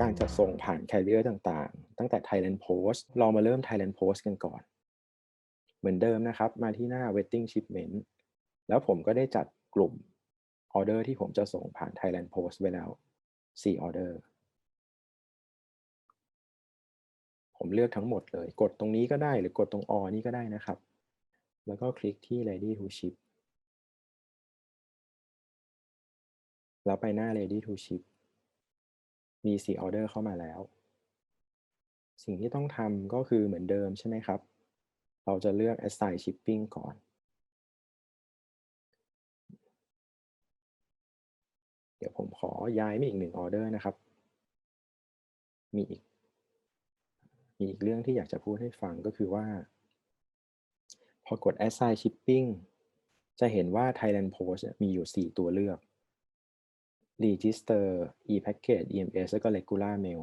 การจะส่งผ่าน carrier ต่างๆ ตั้งแต่ Thailand Post เรามาเริ่ม Thailand Post กันก่อน เหมือนเดิมนะครับ มาที่หน้า waiting shipment แล้วผมก็ได้จัดกลุ่มออเดอร์ที่ผมจะส่งผ่าน Thailand Post ไว้แล้ว 4 ออเดอร์ ผมเลือกทั้งหมดเลย กดตรงนี้ก็ได้หรือกดตรง all นี่ก็ได้นะครับ แล้วก็คลิกที่ ready to ship แล้วไปหน้า ready to ship มี4ออเดอร์เข้ามาแล้ว สิ่งที่ต้องทำก็คือเหมือนเดิมใช่ไหมครับ เราจะเลือก assign shipping ก่อน เดี๋ยวผมขอย้ายมาอีกหนึ่งออเดอร์นะครับ มีอีก มีอีกเรื่องที่อยากจะพูดให้ฟังก็คือว่า พอกด assign shipping จะเห็นว่า Thailand Post มีอยู่ 4 ตัวเลือก register e-package EMS แล้วก็ regular mail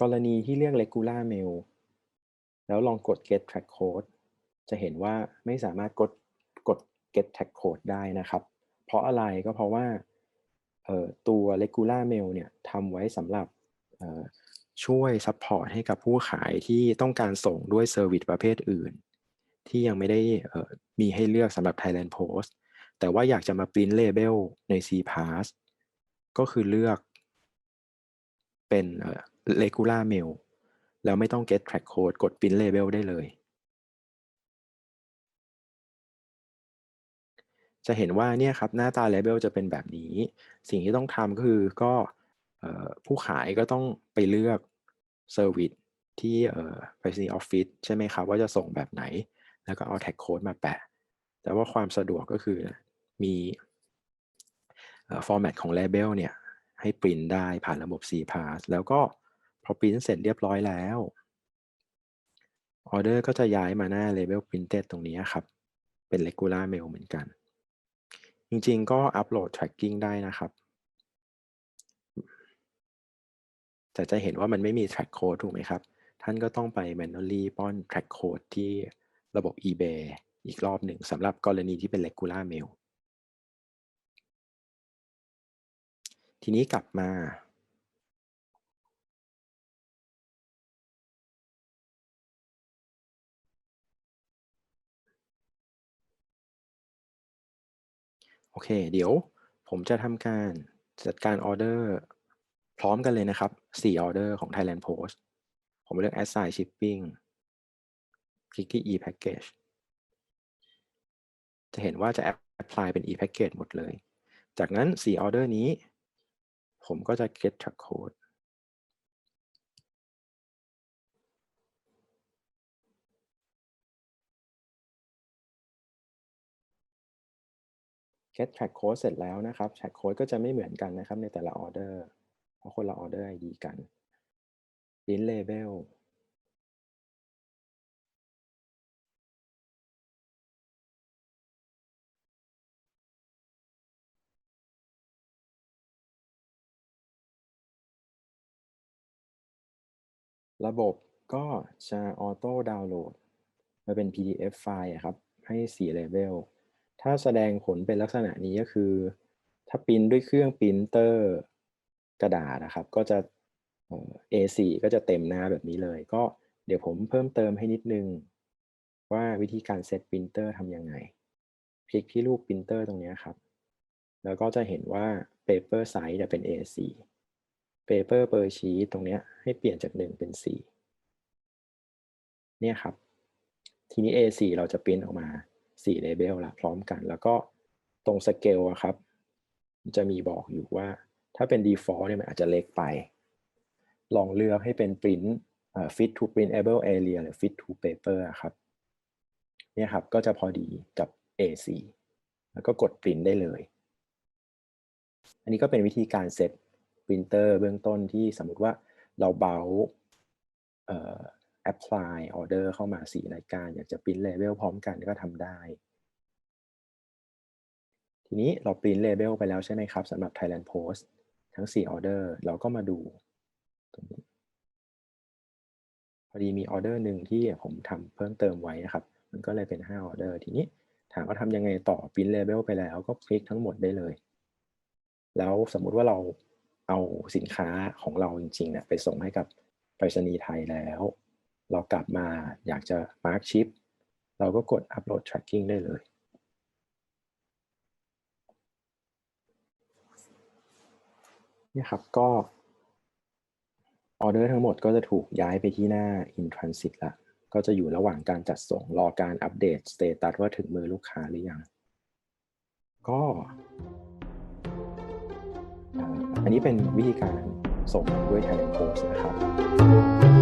กรณีที่เรียก regular mail แล้วลองกด get track code จะเห็นว่าไม่สามารถกดกด get track code ได้นะครับ เพราะอะไรก็เพราะว่าตัว regular mail เนี่ยทำไว้สำหรับช่วย support ให้กับผู้ขายที่ต้องการส่งด้วยเซอร์วิสประเภทอื่น ที่ยังไม่ได้มีให้เลือกสำหรับ Thailand Post แต่ว่าอยากจะมา print label ใน CPass ก็คือเลือกเป็น regular mail แล้วไม่ต้อง get track code กด print label ได้เลย จะเห็นว่าเนี่ยครับหน้าตา label จะเป็นแบบนี้ สิ่งที่ต้องทำก็คือก็ผู้ขายก็ต้องไปเลือก service ที่ไปรษณีออฟฟิศใช่ไหมครับ ว่าจะส่งแบบไหน แล้วก็เอา tag code มาแปะ แต่ว่าความสะดวกก็คือ มี format ของ label เนี่ยให้ปริ้นได้ผ่านระบบ CPass แล้วก็พอปริ้นเสร็จเรียบร้อยแล้วออเดอร์ก็จะย้ายมาหน้า label printed ตรงนี้ครับ เป็น regular mail เหมือนกัน จริงๆ ก็อัปโหลด tracking ได้นะครับ แต่จะเห็นว่ามันไม่มี track code ถูกไหมครับ ท่านก็ต้องไป manually ป้อน track code ที่ระบบ eBay อีกรอบหนึ่งสำหรับกรณีที่เป็น regular mail ทีนี้กลับมา โอเค เดี๋ยวผมจะทำการจัดการออเดอร์พร้อมกันเลยนะครับ 4 ออเดอร์ของ Thailand Post ผมเลือก assign shipping คลิกที่ e-package จะเห็นว่าจะ apply เป็น e-package หมดเลย จากนั้น 4 ออเดอร์นี้ ผมก็จะ get track code get track code เสร็จแล้วนะครับ track code ก็จะไม่เหมือนกันนะครับในแต่ละออเดอร์เพราะคนละออเดอร์ ID กัน print label ระบบก็จะออโต้ดาวน์โหลดมาเป็น PDF ไฟล์ครับ ให้4 Label ถ้าแสดงผลเป็นลักษณะนี้ก็คือ ถ้าปริ้นด้วยเครื่องปรินเตอร์กระดาษนะครับ ก็จะ A4 ก็จะเต็มหน้าแบบนี้เลย ก็เดี๋ยวผมเพิ่มเติมให้นิดนึง ว่าวิธีการเซตปรินเตอร์ทำยังไง คลิกที่รูปปรินเตอร์ตรงนี้ครับ แล้วก็จะเห็นว่า paper size จะเป็น A4 paper per sheet ตรงนี้ให้เปลี่ยนจาก 1 เป็น 4 เนี่ยครับ ทีนี้ A4 เราจะปริ้นออกมา 4 label ละพร้อมกัน แล้วก็ตรงสเกลครับ จะมีบอกอยู่ว่าถ้าเป็น default เนี่ยมันอาจจะเล็กไป ลองเลือกให้เป็น print fit to printable area หรือ fit to paper ครับ เนี่ยครับก็จะพอดีกับ A4 แล้วก็กด print ได้เลย อันนี้ก็เป็นวิธีการเซต ปรินเตอร์เบื้องต้นที่สมมติว่าเราเบาเอ่อ apply order เข้ามา4รายการ อยากจะปริ้น label พร้อมกันก็ทำได้ ทีนี้เราปริ้น label ไปแล้วใช่ไหมครับสำหรับ Thailand Post ทั้ง4 order เราก็มาดูตรงนี้พอดีมีออเดอร์หนึ่งที่ผมทำเพิ่มเติมไว้นะครับ มันก็เลยเป็น5ออเดอร์ทีนี้ถามว่าทำยังไงต่อ print label ไปแล้วก็คลิกทั้งหมดได้เลย แล้วสมมุติว่าเรา เอาสินค้าของเราจริงๆเนี่ยไปส่งให้กับไปรษณีย์ไทยแล้ว เรากลับมาอยากจะ mark ship เราก็กด upload tracking ได้เลยนี่ครับก็ออเดอร์ทั้งหมดก็จะถูกย้ายไปที่หน้า in transit ละก็จะอยู่ระหว่างการจัดส่งรอการอัปเดตสเตตัสว่าถึงมือลูกค้าหรือยัง ก็ อันนี้เป็นวิธีการส่งด้วย Thailand Post นะครับ